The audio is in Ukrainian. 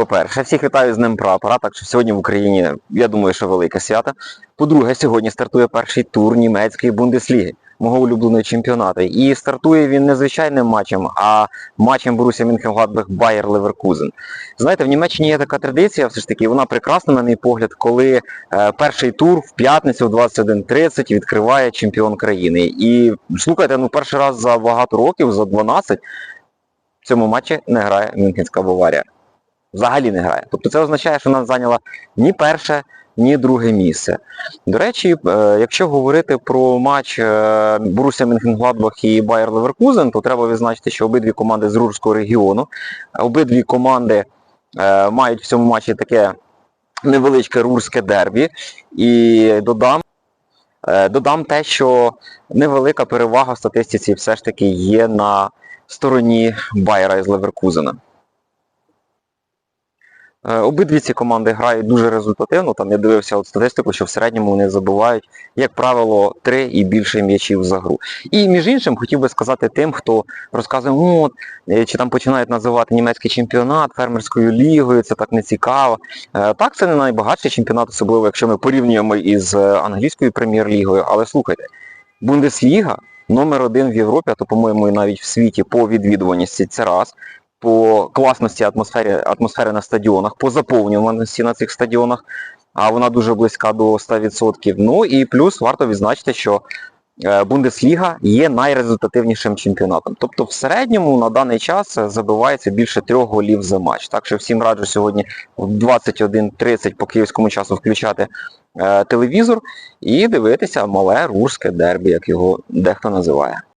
По-перше, всіх вітаю з Днем прапора, так що сьогодні в Україні, я думаю, що велике свято. По-друге, сьогодні стартує перший тур німецької Бундесліги, мого улюбленого чемпіонату. І стартує він не звичайним матчем, а матчем Борусsia Мюнхен-Гладбах Байер Леверкузен. Знаєте, в Німеччині є така традиція, все ж таки, вона прекрасна, на мій погляд, коли е, перший тур в п'ятницю в 21.30 відкриває чемпіон країни. І слухайте, ну перший раз за багато років, за 12, в цьому матчі не грає Мюнхенська Баварія взагалі не грає. Тобто це означає, що вона зайняла ні перше, ні друге місце. До речі, е, якщо говорити про матч е, Боруся Мюнхен-Гладбах і Байер Леверкузен, то треба відзначити, що обидві команди з Рурського регіону, обидві команди е, мають в цьому матчі таке невеличке рурське дербі. І додам, додам те, що невелика перевага в статистиці все ж таки є на стороні Байера із Леверкузена. Е, Обидві ці команди грають дуже результативно. Там я дивився от статистику, що в середньому вони забувають, як правило, три і більше м'ячів за гру. І між іншим хотів би сказати тим, хто розказує, «Ну, от, е, чи там починають називати німецький чемпіонат фермерською лігою, це так не цікаво. Е, Так, це не найбагатший чемпіонат, особливо якщо ми порівнюємо із англійською прем'єр-лігою. Але слухайте, Бундесліга номер один в Європі, а то, по-моєму, і навіть в світі по відвідуваності це раз по класності атмосфери, атмосфери на стадіонах, по заповнюваності на цих стадіонах, а вона дуже близька до 100%. Ну і плюс варто відзначити, що е, Бундесліга є найрезультативнішим чемпіонатом. Тобто в середньому на даний час забивається більше трьох голів за матч. Так що всім раджу сьогодні в 21.30 по київському часу включати е, телевізор і дивитися мале рурське дербі, як його дехто називає.